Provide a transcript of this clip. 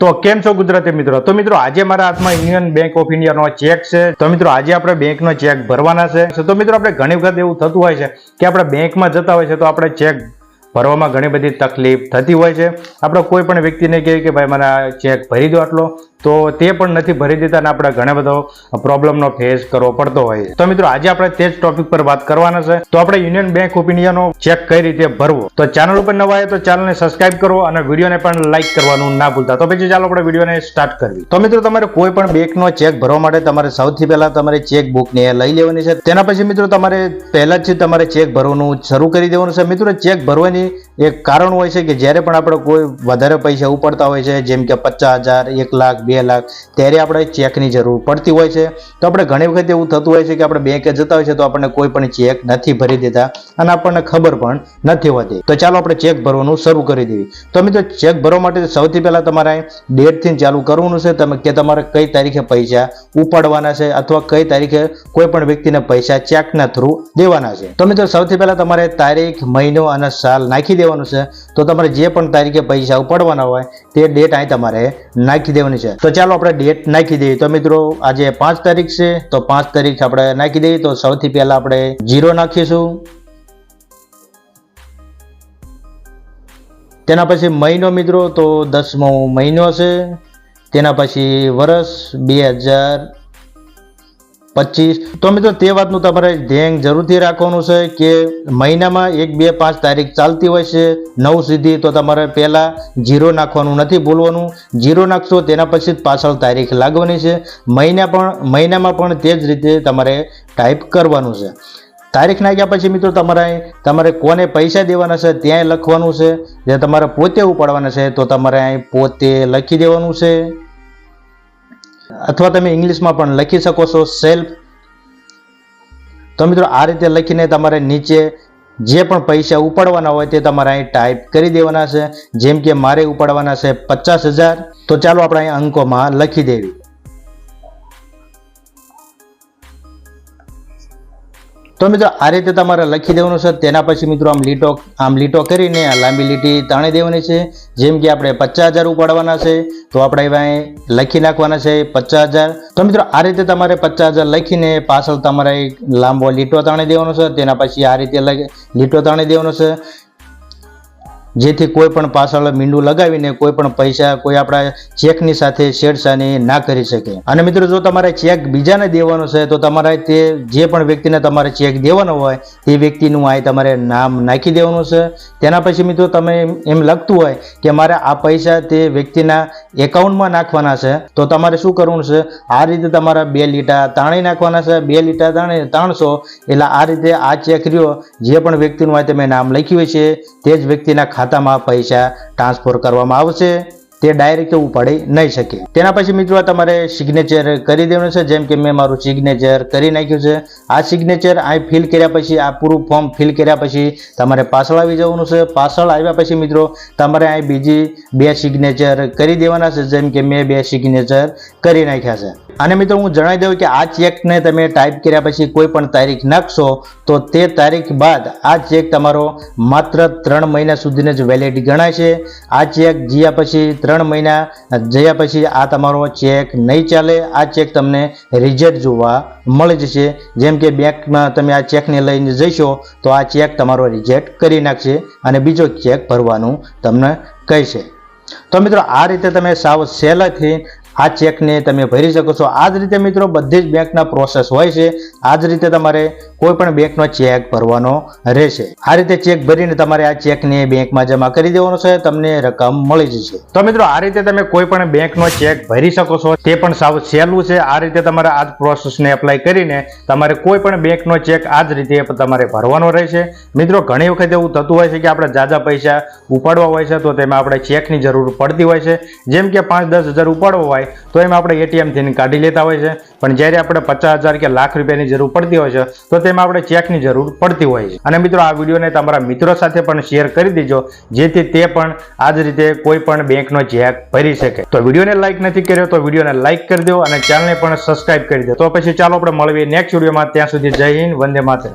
તો કેમ છો ગુજરાતી મિત્રો? તો મિત્રો, આજે મારા હાથમાં યુનિયન બેંક ઓફ ઇન્ડિયાનો ચેક છે. તો મિત્રો, આજે આપણે બેંકનો ચેક ભરવાના છે. તો મિત્રો, આપણે ઘણી વખત એવું થતું હોય છે કે આપણે બેંકમાં જતા હોય છે, તો આપણે ચેક ભરવામાં ઘણી બધી તકલીફ થતી હોય છે. આપણે કોઈ પણ વ્યક્તિને કહીએ કે, ભાઈ, મને ચેક ભરી દો આટલો. તો તે પણ નથી ભરી દેતા અને આપણે ઘણા બધો પ્રોબ્લેમનો ફેસ કરવો પડતો હોય તો મિત્રો, આજે આપણે તે જ ટોપિક પર વાત કરવાના છે. તો આપણે યુનિયન બેંક ઓફ ઇન્ડિયાનો ચેક કઈ રીતે ભરવો? તો ચેનલ ઉપર નવા આવે તો ચેનલને સબસ્ક્રાઇબ કરો અને વિડીયોને પણ લાઈક કરવાનું ના ભૂલતા. તો પછી ચાલો આપણે વિડીયોને સ્ટાર્ટ કરવી તો મિત્રો, તમારે કોઈ પણ બેંકનો ચેક ભરવા માટે તમારે સૌથી પહેલા તમારે ચેક બુકને લઈ લેવાની છે. તેના પછી મિત્રો, તમારે પહેલાથી તમારે ચેક ભરવાનું શરૂ કરી દેવાનું છે. મિત્રો ચેક ભરવાની એક કારણ હોય છે કે જ્યારે પણ આપણે કોઈ વધારે પૈસા ઉપાડતા હોય છે, જેમ કે પચાસ હજાર, એક લાખ, બે લાખ, ત્યારે આપણે ચેકની જરૂર પડતી હોય છે. તો આપણે ઘણી વખત એવું થતું હોય છે કે આપણે બેંકે જતા હોય છે તો આપણને કોઈ પણ ચેક નથી ભરી દેતા અને આપણને ખબર પણ નથી હોતી. તો ચાલો આપણે ચેક ભરવાનું શરૂ કરી દેવી. તો મિત્રો, ચેક ભરવા માટે સૌથી પહેલાં તમારે ડેટથી ચાલુ કરવાનું છે. તમે કે તમારે કઈ તારીખે પૈસા ઉપાડવાના છે અથવા કઈ તારીખે કોઈ પણ વ્યક્તિને પૈસા ચેકના થ્રુ દેવાના છે. તો મિત્રો, સૌથી પહેલાં તમારે તારીખ, મહિનો અને સાલ નાખી દેવાનું છે, તો તમારે જે પણ તારીખે પૈસા ઉપાડવાના હોય, તે ડેટ અહીં તમારે નાખી દેવાની છે. તો ચાલો આપણે ડેટ નાખી દઈએ. તો મિત્રો, આજે પાંચ તારીખ છે, તો પાંચ તારીખ આપણે નાખી દઈએ. તો સૌથી પહેલા આપણે જીરો નાખીશું. તેના પછી મહિનો મિત્રો, તો દસમો મહિનો છે તેના પછી વર્ષ બે હજાર પચીસ. તો મિત્રો તે વાતનું તમારે ધ્યાન જરૂરથી રાખવાનું છે કે મહિનામાં એક, બે, પાંચ તારીખ ચાલતી હોય છે, નવ સુધી તો તમારે પહેલાં જીરો નાખવાનું નથી ભૂલવાનું. જીરો નાખશો તેના પછી જ પાછળ તારીખ લાગવાની છે. મહિના પણ, મહિનામાં પણ તે જ રીતે તમારે ટાઈપ કરવાનું છે. તારીખ નાખ્યા પછી મિત્રો તમારે તમારે કોને પૈસા દેવાના છે ત્યાં લખવાનું છે. જે તમારે પોતે ઉપાડવાના છે તો તમારે અહીં પોતે લખી દેવાનું છે. અથવા તમે ઇંગ્લિશમાં પણ લખી શકો છો સેલ્ફ તો મિત્રો, આ રીતે લખીને તમારે નીચે જે પણ પૈસા ઉપાડવાના હોય તે તમારે અહીં ટાઈપ કરી દેવાના છે. જેમ કે મારે ઉપાડવાના છે પચાસ હજાર. તો ચાલો આપણે અહીં અંકોમાં લખી દેવી. તો મિત્રો, આ રીતે તમારે લખી દેવાનું છે. તેના પછી મિત્રો, આમ લીટો આમ લીટો કરીને આ લાંબી લીટી તાણી દેવાની છે. જેમ કે આપણે પચાસ હજાર ઉપાડવાના છે, તો આપણે એવા લખી નાખવાના છે પચાસ હજાર. તો મિત્રો, આ રીતે તમારે પચાસ હજાર લખીને પાછળ તમારે લાંબો લીટો તાણી દેવાનો છે. તેના પછી આ રીતે લીટો તાણી દેવાનો છે. જેથી કોઈ પણ પાછળ મીંડું લગાવીને કોઈ પણ પૈસા કોઈ આપણા ચેકની સાથે છેડછાની ના કરી શકે. અને મિત્રો, જો તમારે ચેક બીજાને દેવાનો છે, તો તમારે તે જે પણ વ્યક્તિને તમારે ચેક દેવાનો હોય, તે વ્યક્તિનું આ તમારે નામ નાખી દેવાનું છે. તેના પછી મિત્રો, તમે એમ લખતું હોય કે મારે આ પૈસા તે વ્યક્તિના એકાઉન્ટમાં નાખવાના છે, તો તમારે શું કરવાનું છે? આ રીતે તમારા બે લીટા તાણી નાખવાના છે. બે લીટા તાણી તાણશો એટલે આ રીતે આ ચેક રહ્યો. જે પણ વ્યક્તિનું હોય તમે નામ લખ્યું છે, તે જ વ્યક્તિના ખાતામાં પૈસા ટ્રાન્સફર કરવામાં આવશે. તે ડાયરેક્ટ ઉપાડી નહીં શકે. તેના પછી મિત્રો તમારે સિગ્નેચર કરી દેવાનું છે. જેમ કે મેં મારું સિગ્નેચર કરી નાખ્યું છે. આ સિગ્નેચર અહીં ફિલ કર્યા પછી, આ પૂરું ફોર્મ ફિલ કર્યા પછી તમારે પાછળ આવી જવાનું છે. પાછળ આવ્યા પછી મિત્રો, તમારે અહીં બીજી બે સિગ્નેચર કરી દેવાના છે. જેમ કે મેં બે સિગ્નેચર કરી નાખ્યા છે. અને મિત્રો હું જણાવી દઉં કે આ ચેકને તમે ટાઈપ કર્યા પછી કોઈ પણ તારીખ નાખશો, તો તે તારીખ બાદ આ ચેક તમારો માત્ર ત્રણ મહિના સુધીને જ વેલિડ ગણાય છે. આ ચેક જ્યાં પછી ત્રણ મહિના જયા પછી આ તમારો ચેક નહીં ચાલે, આ ચેક તમને રિઝલ્ટ જોવા મળી જશે. જેમ કે બેંકમાં તમે આ ચેકને લઈને જઈશો તો આ ચેક તમારો રિજેક્ટ કરી નાખશે અને બીજો ચેક ભરવાનું તમને કહેશે. તો મિત્રો, આ રીતે તમે સાવ સહેલાઈથી આ ચેકને તમે ભરી શકો છો. આ જ રીતે મિત્રો બધી જ બેંકના પ્રોસેસ હોય છે. આ જ રીતે તમારે કોઈ પણ બેંકનો ચેક ભરવાનો રહેશે. આ રીતે ચેક ભરીને તમારે આ ચેકને બેંકમાં જમા કરી દેવાનો છે. તમને રકમ મળી જશે. તો મિત્રો, આ રીતે તમે કોઈ પણ બેંકનો ચેક ભરી શકો છો. તે પણ સાવ સહેલું છે. આ રીતે તમારે આ પ્રોસેસને એપ્લાય કરીને તમારે કોઈ પણ બેંકનો ચેક આ જ રીતે તમારે ભરવાનો રહેશે. મિત્રો, ઘણી વખત એવું થતું હોય છે કે આપણે જાજા પૈસા ઉપાડવા હોય છે, તો તેમાં આપણે ચેકની જરૂર પડતી હોય છે. જેમ કે પાંચ દસ હજાર ઉપાડવો હોય તો એમાં આપણે એટીએમથી કાઢી લેતા હોય છે. પણ જ્યારે આપણે પચાસ હજાર કે લાખ રૂપિયાની જરૂર પડતી હોય છે, તો તેમાં આપણે ચેકની જરૂર પડતી હોય છે. અને મિત્રો, આ વિડીયોને તમારા મિત્રો સાથે પણ શેર કરી દેજો, જેથી તે પણ આ જ રીતે કોઈ પણ બેંકનો ચેક ભરી શકે. તો વિડીયોને લાઇક નથી કર્યો તો વિડીયોને લાઇક કરી દો અને ચેનલને પણ સબસ્ક્રાઇબ કરી દો. તો પછી ચાલો આપણે મળીએ નેક્સ્ટ વિડીયોમાં. ત્યાં સુધી જય હિન્દ, વંદે માતરમ.